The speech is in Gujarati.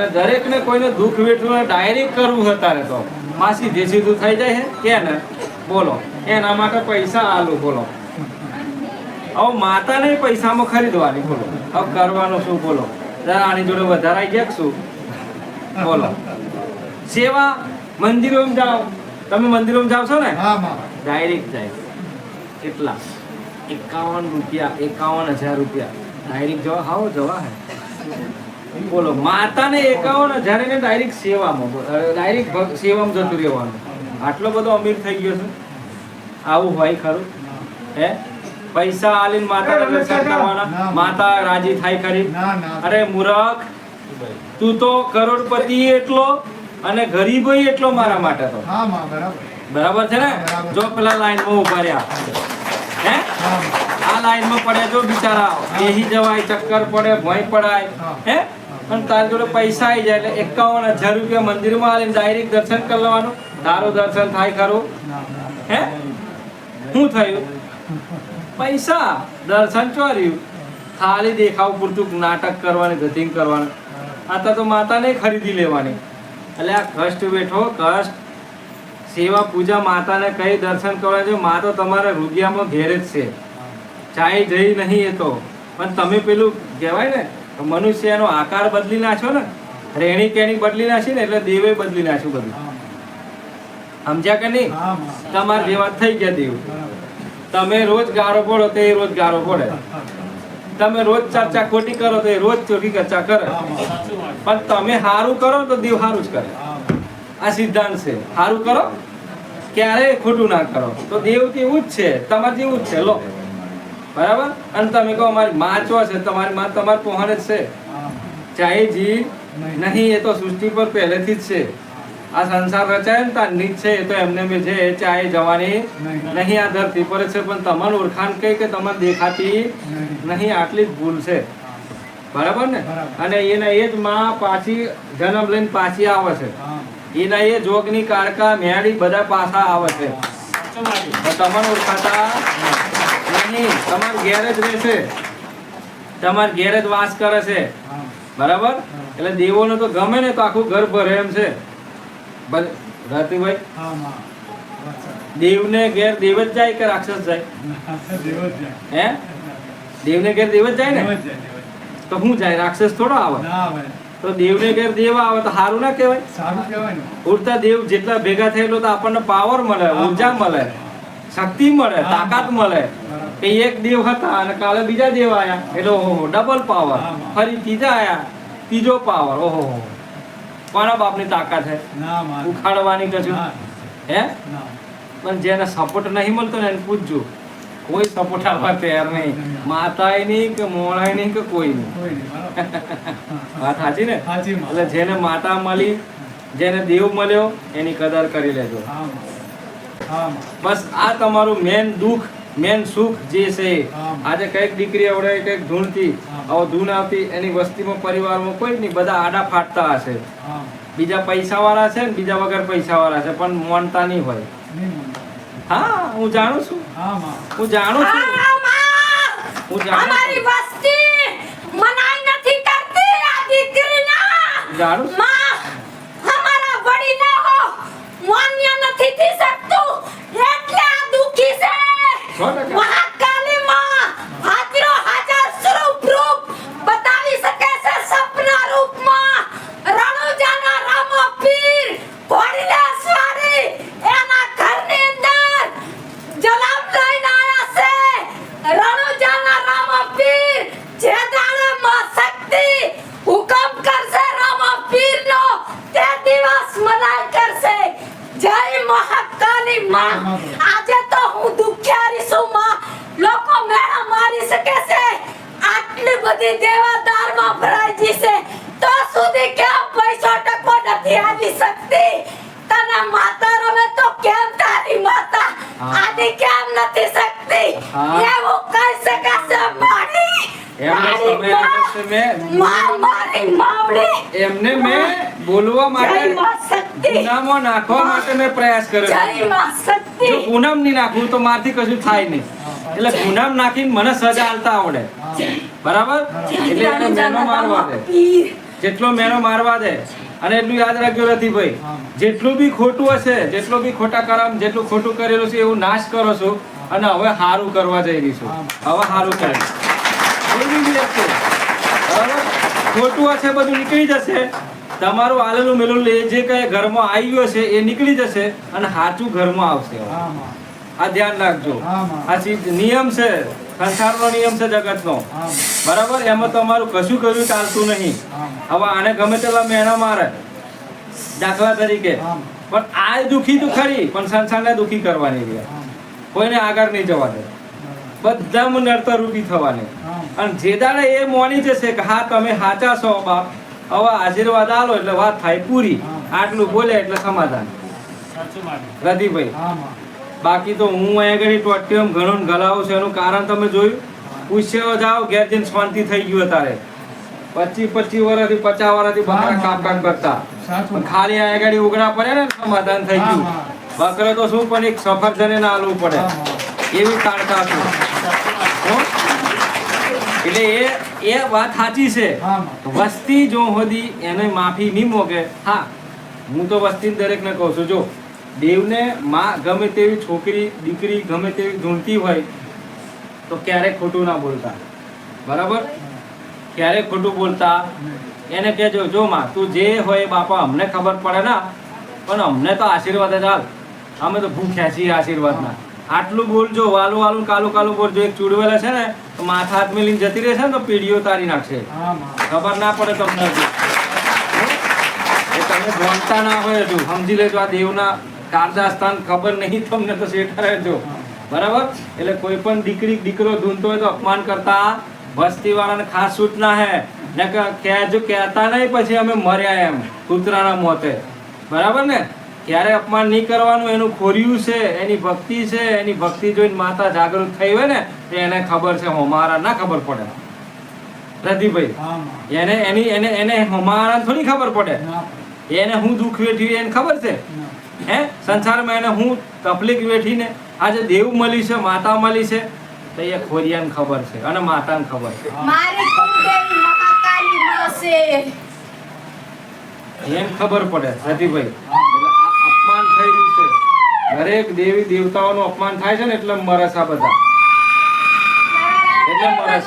દરેક ને કોઈને દુઃખ વેઠવું ડાયરેક્ટ કરવું અત્યારે તો. માસી જે સીધું થઈ જાય કે ને? બોલો. એના માટે પૈસા આલું બોલો. હવે માતાને પૈસામાં ખરીદવાની બોલો. હવે કરવાનું શું બોલો. જરા આની જોડે વધારે આવી ગયા શું? બોલો. સેવા મંદિરોમાં જાઓ. તમે મંદિરોમાં જાઓ છો ને? ડાયરેક્ટ જાય. કેટલા? એકાવન રૂપિયા એકાવન હજાર રૂપિયા. ડાયરેક્ટ જવા હાવ જવા હે? બોલો માતાને એકાવન હજાર એને ડાયરેક્ટ સેવામાં ડાયરેક્ટ સેવામાં જતું રહેવાનું. આટલો બધો અમીર થઈ ગયો છે? આવું હોય ખરું? હે? પૈસા આલીને માતા દર્શન કરવાના? માતા રાજી થાય ના અરે મૂરખ તું તો કરોડપતિ એટલો અને ગરીબ એટલો મારા માટે તો. બરાબર. છે ને? જો પેલા લાઈનમાં ઊભા રહ્યા. હે? માં. આ લાઈનમાં પડ્યા જો બિચારા. બેહી જવાય ચક્કર પડે ભય પડાય. હા. પણ તારી જોડે પૈસા આવી જાય એટલે એકાવન હજાર રૂપિયા મંદિરમાં આવીને ડાયરેક્ટ દર્શન કરી લેવાનું. તારું દર્શન થાય ખરું. હે? શું થયું? પૈસા. દર્શન ચોર્યું ખાલી દેખાવ પૂરતું નાટક કરવાની ગતિંગ કરવાનું. આ તો માતાને ખરીદી લેવાની. એટલે આ કષ્ટ બેઠો, કષ્ટ. સેવા પૂજા માતાને કઈ દર્શન કરવા છે? મા તો તમારા રૂપિયામાં ઘેરે જ છે. ચાય જઈ નહીં એ તો. પણ તમે પેલું કહેવાય ને મનુષ્યનો આકાર બદલી નાખ્યો ને રેણી કેણી બદલી નાખી ને એટલે દેવે બદલી નાખ્યું બધું. સમજ્યા કે નહીં? તમારા જેવા થઈ ગયા દેવ. તમે રોજ ગારો પડો તો એ રોજ ગારો પડે તમે રોજ ચર્ચા ખોટી કરો તો એ રોજ ચોટી ચર્ચા કરે. પણ તમે સારું કરો તો દેવ સારું જ કરે. આ સિદ્ધાંત છે. સારું કરો ક્યારેય ખોટું ના કરો. તો દેવ કેવું જ છે? તમારે જેવું જ છે. લો. બરાબર? અને તમે કહો અમારી માં ચો છે તમારી માં તમારી પહોંચ જ છે. ચાહે જી નહીં એ તો સૃષ્ટિ પર પહેલેથી જ છે. આ સંસાર રચાય ને નીચ છે એ તો એમને બી છે એ ચાહે જવાની નહીં. આ ધરતી પર છે પણ તમારું ઓળખાણ કઈ કે તમારે દેખાતી. નહીં આટલી જ ભૂલ છે. બરાબર ને? અને એના એ જ માં પાછી જન્મ લઈને પાછી આવે છે. એના એ જોગની કારકા મેળી બધા પાછા આવે છે. તમારું ઓળખાતા નહીં, તમાર ઘેર જ વાસ કરે છે. બરાબર? એટલે દેવોને તો ગમે ને તો આખું ઘર ભરે એમ છે. રતિભાઈ દેવને ઘેર દેવ જ જાય કે રાક્ષસ જાય? દેવ હે? દેવને ઘેર દેવ જ જાય ને? દેવ. તો હું જાય? રાક્ષસ થોડો આવે. ના. તો દેવને ઘેર દેવ આવે તો સારું ના કહેવાય? સારું કહેવાય ઉડતા દેવ જેટલા ભેગા થયેલો તો આપણને પાવર મળે ઊર્જા મળે, શક્તિ મળે, તાકાત મળે. કે એક દેવ હતા અને કાલે બીજા દેવ આયા. એટલે ઓહો ડબલ પાવર ફરી ત્રીજા આયા. ત્રીજો પાવર ઓહો કોના બાપની તાકાત છે ઉખાડવાની કશું? હે? પણ જેને સપોર્ટ નહીં મળતો ને એને પૂછજો. કોઈ સપોર્ટ આપવા તૈયાર નહીં. માતાય નહીં કે મોણાય નહીં કે કોઈ નહીં. વાત સાચી ને? એટલે જેને માતા મળી જેને દેવ મળ્યો એની કદર કરી લેજો. બસ આ તમારું મેન દુઃખ મેન સુખ જે છે આજે કંઈક દીકરી આવડે કંઈક ધૂણતી આવો હવે ધૂન આવતી એની વસ્તીમાં પરિવારમાં કોઈ નહીં બધા આડા ફાટતા હશે. બીજા પૈસા વાળા છે ને બીજા વગર પૈસા વાળા છે પણ મોનતા નહીં હોય. હા હું જાણું છું. હું જાણું છું. હું જાણું છું. વસ્તી મનાઈ નથી કરતી આ દીકરીના. જાણું છું માં અમારા વડીલો માન્ય નથી થઈ શકતું એટલે આ દુખી છે સો ટકા. મહાકાલી માં હાજરો હાજર સ્વરૂપ રૂપ બતાવી શકે છે સપના રૂપમાં રણુજાના રામો પીર ઘોડીને સ્વારી એના ઘરની અંદર જલામ લઈને આયા છે રણુજાના રામો પીર જે દાડે માં શક્તિ હુકમ કરશે રામો પીરનો તે દિવસ મનાઈ કરશે જય મહાકાલી માં આજે તો હું દુખિયારી છું માં લોકો મેળા મારી શકે છે આટલી બધી દેવાદારમાં ભરાઈ ગઈ છે તો સુધી કેમ પૈસો ટકો નથી આવી શકતી. તને માતા રમે તો કેમ તારી માતા? આની કેમ નથી શકતી? એવું કહી શકાશે મારી. એમને માં. બોલવા માટે ગુનામાં નાખવા માટે મેં પ્રયાસ કર્યો જો ગુનામ નહીં નાખું તો મારથી કશું થાય નહીં. એટલે ગુનામ નાખીને મને સજા હાલતા આવડે. બરાબર? એટલે એટલો મેનો મારવા દે. જેટલો મેનો મારવા દે. અને એટલું યાદ રાખજો રતિભાઈ. જેટલું બી ખોટું હશે, જેટલું બી ખોટા કરમ, જેટલું ખોટું કરેલું છે, એવું નાશ કરો છો અને હવે સારું કરવા જઈ રહી હવે સારું કરે. બરાબર? ખોટું હશે, બધું નીકળી જશે. તમારું આલેલું મેલું એ જે કઈ ઘરમાં આવી ગયું છે એ નીકળી જશે અને સાચું ઘરમાં આવશે. આ ધ્યાન રાખજો. આ નિયમ છે. સંસારનો નિયમ છે જગતનો. બરાબર? એમાં તમારું કશું કર્યું ચાલતું નહીં. હવે આને ગમે તેટલા મહેણા મારે દાખલા તરીકે. પણ આ દુખી તો ખરી પણ સંસારને દુખી કરવાની છે. કોઈને આગળ નહીં જવા દે. બધામાં નડતર રૂપી થવાની. અને જે દાડે એ મોની જશે કે હા તમે સાચા છો બાપ. હવે આશીર્વાદ આલો એટલે વાત થાય પૂરી. આટલું બોલે એટલે સમાધાન. પ્રદીપભાઈ બાકી તો હું અહીંયા ઘડી ટોટીમ ઘણો ગલાવું છું. એનું કારણ તમે જોયું? પૂછ્યો જાઓ ઘેર જઈને શાંતિ થઈ ગયું તારે પચીસ પચીસ વર્ષથી પચાસ વર્ષથી બકરા કામ કામ કરતા. ખાલી અહીંયા આગળ ઉઘડા પડે ને સમાધાન થઈ ગયું. બકરે તો શું પણ એક સફરજને ના આલવું પડે. એવી છું એટલે એ એ વાત સાચી છે. વસ્તી જો હોદી એને માફી નહીં મોકે હા હું તો વસ્તી દરેકને કહું છું જો દેવને માં ગમે તેવી છોકરી દીકરી ગમે તેવી ઢૂંઢતી હોય તો ક્યારેક ખોટું ના બોલતા. બરાબર? ક્યારેક ખોટું બોલતા. એને કહેજો જો માં તું જે હોય બાપા અમને ખબર પડે ના પણ અમને તો આશીર્વાદ જ હાલ અમે તો ભૂખ્યા છીએ આશીર્વાદના. આટલું બોલજો વાલું વાલું કાલું કાલું બોલજો એક ચૂડવેલા છે ને તો માથા હાથ મેલીને જતી રહેશે ને તો પીડીઓ તારી નાખશે. ખબર ના પડે તમને. એ તમે ભણતા ના હોય હજુ. સમજી લેજો આ દેવના કારદા સ્થાન ખબર નહીં તમને તો શેઠા રહેજો. બરાબર? એટલે કોઈ પણ દીકરી દીકરો ધૂનતો હોય તો અપમાન કરતા વસ્તી વાળાને ખાસ સૂચના હે. ને કે કહેજો કહેતા નહીં પછી અમે મર્યા એમ કૂતરાના મોતે. બરાબર ને? ક્યારે અપમાન નહીં કરવાનું? એનું ખોર્યું છે એની ભક્તિ છે એની ભક્તિ જોઈને માતા જાગૃત થઈ હોય ને તો એને ખબર છે હોમારા ના ખબર પડે. પ્રદીપભાઈ એને એની એને એને હોમારા થોડી ખબર પડે. એને હું દુઃખ વેઠી એને ખબર છે? હે? સંસારમાં એને હું તકલીફ વેઠીને આજે દેવ મળી છે માતા મળી છે તો એ ખોરિયાને ખબર છે અને માતાને ખબર છે. મારી કુળદેવી મહાકાલી માં છે એને ખબર પડે રતિભાઈ એટલે આ અપમાન થઈ રહ્યું છે દરેક દેવી દેવતાઓનું અપમાન થાય છે ને એટલે મરસ આ બધા. એટલે મરસ.